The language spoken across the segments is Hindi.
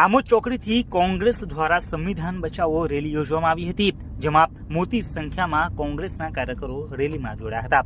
આમોદ ચોકડીથી કોંગ્રેસ દ્વારા સંવિધાન બચાવો રેલી યોજવામાં આવી હતી, જેમાં મોટી સંખ્યામાં કોંગ્રેસના કાર્યકરો રેલીમાં જોડાયા હતા.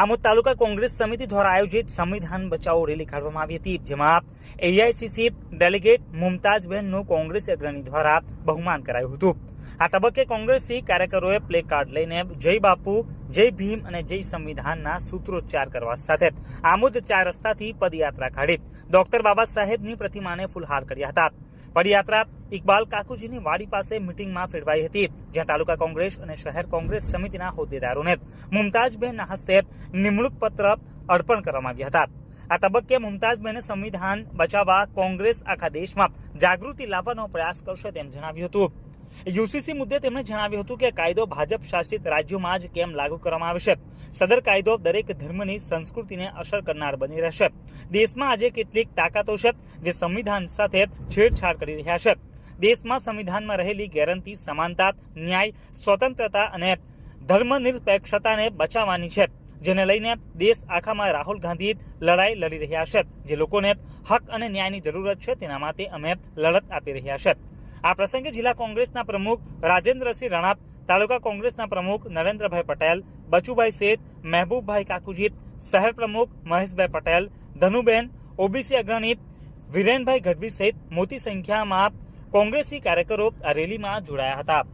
આમોદ તાલુકા કોંગ્રેસ સમિતિ દ્વારા આયોજિત સંવિધાન બચાવો રેલી કાઢવામાં આવી હતી, જેમાં એઆઈસીસી ડેલિગેટ મુમતાજબહેનનું કોંગ્રેસ અગ્રણી દ્વારા બહુમાન કરાયું હતું. આ તબક્કે કોંગ્રેસી કાર્યકરોએ પ્લે કાર્ડ લઈને જય બાપુ, જય ભીમ અને જય સંવિધાનના સૂત્રોચ્ચાર કરવા સાથે આમોદ ચાર રસ્તાથી પદયાત્રા કાઢી ડોક્ટર બાબા સાહેબની પ્રતિમાને ફૂલહાર કર્યા હતા. પદયાત્રા ઇકબાલ કાકુજીની વાડી પાસે મિટિંગમાં ફેરવાઈ હતી. જ્યાં તાલુકા કોંગ્રેસ અને શહેર કોંગ્રેસ સમિતિના હોદ્દેદારોને મુમતાજબેનના હસ્તે નિમણૂક પત્ર અર્પણ કરવામાં આવ્યા હતા. આ તબક્કે મુમતાજબેને સંવિધાન બચાવવા કોંગ્રેસ આખા દેશમાં જાગૃતિ લાવવાનો પ્રયાસ કરશે તેમ જણાવ્યું હતું. યુસીસી મુદ્દે તેમણે જણાવ્યું હતું કે કાયદો ભાજપ શાસિત રાજ્યોમાં જ કેમ લાગુ કરવામાં આવશે? સદર કાયદો દરેક ધર્મની સંસ્કૃતિને અસર કરનાર બની રહેશે. દેશમાં આજે કેટલીક તાકાતો છે જે સંવિધાન સાથે છેડછાડ કરી રહ્યા છે. દેશમાં સંવિધાનમાં રહેલી ગેરંટી, સમાનતા, ન્યાય, સ્વતંત્રતા અને ધર્મનિરપેક્ષતાને બચાવવાની છે, જેને લઈને દેશ આખામાં રાહુલ ગાંધી લડાઈ લડી રહ્યા છે. જે લોકોને હક અને ન્યાયની જરૂરત છે તેના માટે અમે લડત આપી રહ્યા છે. આ પ્રસંગે જિલ્લા કોંગ્રેસના પ્રમુખ રાજેન્દ્રસિંહ રણાપ તાલુકા કોંગ્રેસના પ્રમુખ નરેન્દ્રભાઈ પટેલ બચુભાઈ શેઠ મહેબૂબભાઈ કાકુજીત શહેર પ્રમુખ મહેશભાઈ પટેલ ધનુબેન ઓબીસી અગ્રણી વિરેનભાઈ ગઢવી સહિત મોટી સંખ્યામાં કોંગ્રેસી કાર્યકરો આ રેલીમાં જોડાયા હતા.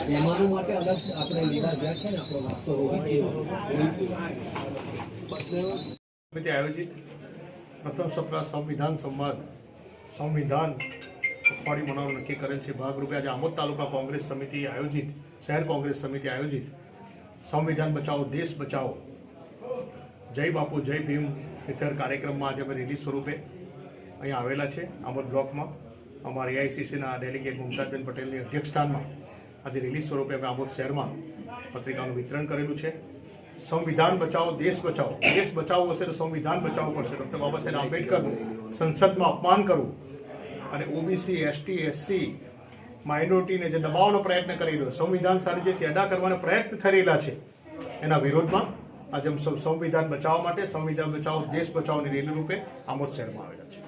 મહેમાનો માટે અલગ આપણે લીધા ગયા છે ને આપણો નાસ્તો હોવી સમિતિ આયોજિત પ્રથમ સપ્તાહ સંવિધાન સંવાદ. સંવિધાન પખવાડિયું મનાવવાનું નક્કી કરેલ છે. ભાગરૂપે આજે આમોદ તાલુકા કોંગ્રેસ સમિતિ આયોજિત, શહેર કોંગ્રેસ સમિતિ આયોજિત. સંવિધાન બચાવો, દેશ બચાવો. જય બાપુ, જય ભીમ હેઠળ કાર્યક્રમમાં આજે અમે રિલીઝ સ્વરૂપે અહીંયા આવેલા છે, આમોદ બ્લોકમાં. અમારા એઆઈસીસીના ડેલિગેટ મુમતાજબેન પટેલની અધ્યક્ષસ્થાનમાં આજે રિલીઝ સ્વરૂપે અમે આમોદ શહેરમાં પત્રિકાનું વિતરણ કરેલું છે. સંવિધાન બચાવો, દેશ બચાવો. દેશ બચાવવો હશે તો સંવિધાન બચાવવું પડશે. ડોક્ટર બાબા સાહેબ આંબેડકરનું સંસદમાં અપમાન કરવું અને ઓબીસી એસટી એસસી માઇનોરિટીને જે દબાવવાનો પ્રયત્ન કરી રહ્યો, સંવિધાન સાથે જે ચેડા કરવાનો પ્રયત્ન રહેલા છે, એના વિરોધમાં આજે સંવિધાન બચાવવા માટે, સંવિધાન બચાવો, દેશ બચાવોની રેલી રૂપે આમોદ શહેરમાં આવેલા છે.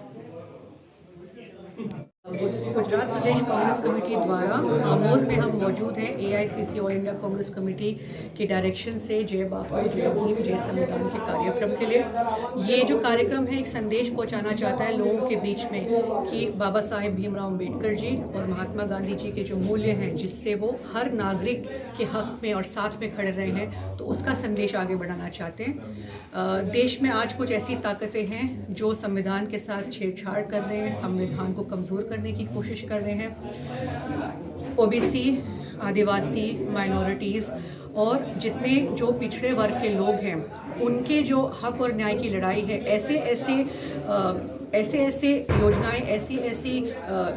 गुजरात प्रदेश कांग्रेस कमेटी द्वारा आमोद में हम मौजूद हैं। AICC All India Congress Committee के डायरेक्शन से जय बापू जय भीम, जय संविधान के कार्यक्रम के लिए। ये जो कार्यक्रम है, एक संदेश पहुंचाना चाहता है लोगों के बीच में कि बाबा साहेब भीमराव अंबेडकर जी और महात्मा गांधी जी के जो मूल्य हैं, जिससे वो हर नागरिक के हक में और साथ में खड़े रहे हैं तो उसका संदेश आगे बढ़ाना चाहते हैं। देश में आज कुछ ऐसी ताकतें हैं जो संविधान के साथ छेड़छाड़ कर रहे हैं, संविधान को कमज़ोर करने की कोशिश कर रहे हैं। ओबीसी आदिवासी माइनॉरिटीज़ और जितने जो पिछड़े वर्ग के लोग हैं, उनके जो हक और न्याय की लड़ाई है, ऐसे ऐसे ऐसे ऐसे योजनाएँ, ऐसी ऐसी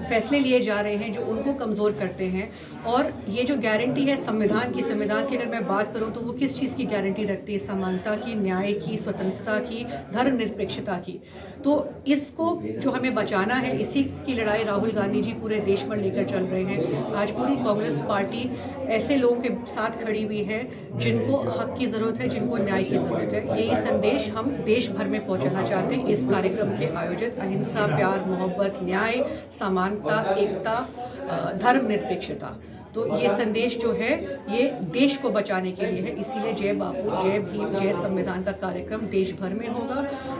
फैसले लिए जा रहे हैं जो उनको कमज़ोर करते हैं। और ये जो गारंटी है संविधान की संविधान की अगर मैं बात करूँ तो वो किस चीज़ की गारंटी रखती है? समानता की, न्याय की, स्वतंत्रता की, धर्मनिरपेक्षता की। तो इसको जो हमें बचाना है, इसी की लड़ाई राहुल गांधी जी पूरे देश भर लेकर चल रहे हैं। आज पूरी कांग्रेस पार्टी ऐसे लोगों के साथ खड़ी हुई है जिनको हक की ज़रूरत है जिनको न्याय की ज़रूरत है। यही संदेश हम देश भर में पहुंचाना चाहते हैं। इस कार्यक्रम के आयोजित अहिंसा प्यार मोहब्बत न्याय समानता एकता अ, धर्मनिरपेक्षता तो ये संदेश जो है ये देश को बचाने के लिए है। इसीलिए जय बापू जय भीम जय संविधान का कार्यक्रम देश भर में होगा।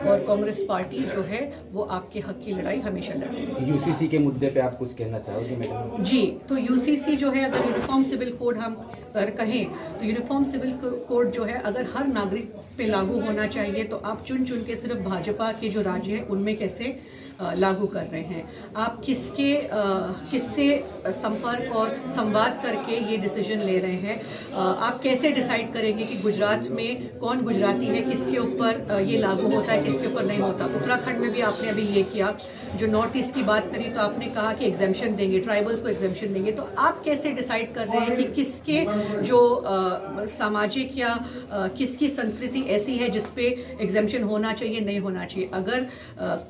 और कांग्रेस पार्टी जो है वो आपके हक की लड़ाई हमेशा लड़ती है। यूसीसी के मुद्दे पे आप कुछ कहना चाहोगे मैडम? जी तो यूसीसी जो है अगर यूनिफॉर्म सिविल कोड हम अगर कहें तो यूनिफॉर्म सिविल कोड जो है, अगर हर नागरिक पे लागू होना चाहिए तो आप चुन चुन के सिर्फ़ भाजपा के जो राज्य हैं, उनमें कैसे लागू कर रहे हैं। आप किसके किससे संपर्क और संवाद करके ये डिसीज़न ले रहे हैं? आप कैसे डिसाइड करेंगे कि गुजरात में कौन गुजराती है, किसके ऊपर ये लागू होता है, किसके ऊपर नहीं होता? उत्तराखंड में भी आपने अभी ये किया। जो नॉर्थ ईस्ट की बात करी तो आपने कहा कि एग्जामेशन देंगे ट्राइबल्स को एग्जामेशन देंगे। तो आप कैसे डिसाइड कर रहे हैं कि किसके जो सामाजिक या किसकी संस्कृति ऐसी है जिसपे एग्जामेशन होना चाहिए, नहीं होना चाहिए? अगर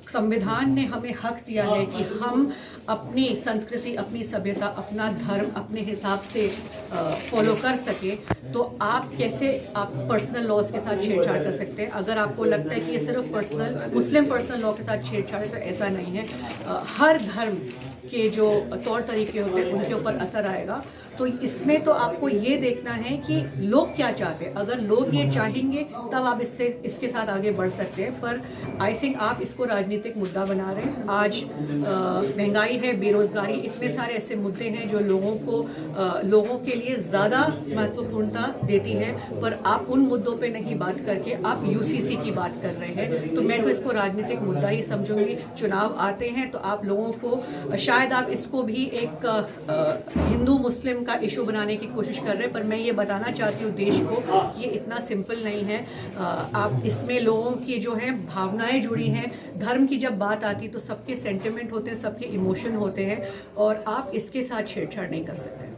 संविधान ने हमें हक दिया है कि हम अपनी संस्कृति, अपनी सभ्यता, अपना धर्म अपने हिसाब से फॉलो कर सके। तो आप कैसे आप पर्सनल लॉज के साथ छेड़छाड़ कर सकते हैं? अगर आपको लगता है कि ये सिर्फ़ पर्सनल मुस्लिम पर्सनल लॉ के साथ छेड़छाड़ है तो ऐसा नहीं है। हर धर्म के जो तौर तरीके होते हैं, उनके ऊपर असर आएगा। तो इसमें तो आपको ये देखना है कि लोग क्या चाहते हैं। अगर लोग ये चाहेंगे तब आप इससे इसके साथ आगे बढ़ सकते हैं। पर आई थिंक आप इसको राजनीतिक मुद्दा बना रहे हैं। आज महँगाई है बेरोजगारी इतने सारे ऐसे मुद्दे हैं जो लोगों को अ, लोगों के लिए ज़्यादा महत्वपूर्णता देती है। पर आप उन मुद्दों पर नहीं बात करके आप यूसीसी की बात कर रहे हैं। तो मैं तो इसको राजनीतिक मुद्दा ही समझूँगी। चुनाव आते हैं तो आप लोगों को शायद आप इसको भी एक हिंदू मुस्लिम का इशू बनाने की कोशिश कर रहे हैं, पर मैं ये बताना चाहती हूँ देश को, ये इतना सिंपल नहीं है। आप इसमें लोगों की जो है, भावनाएँ जुड़ी हैं। धर्म की जब बात आती तो सबके सेंटिमेंट होते हैं, सबके इमोशन होते हैं, और आप इसके साथ छेड़छाड़ नहीं कर सकते।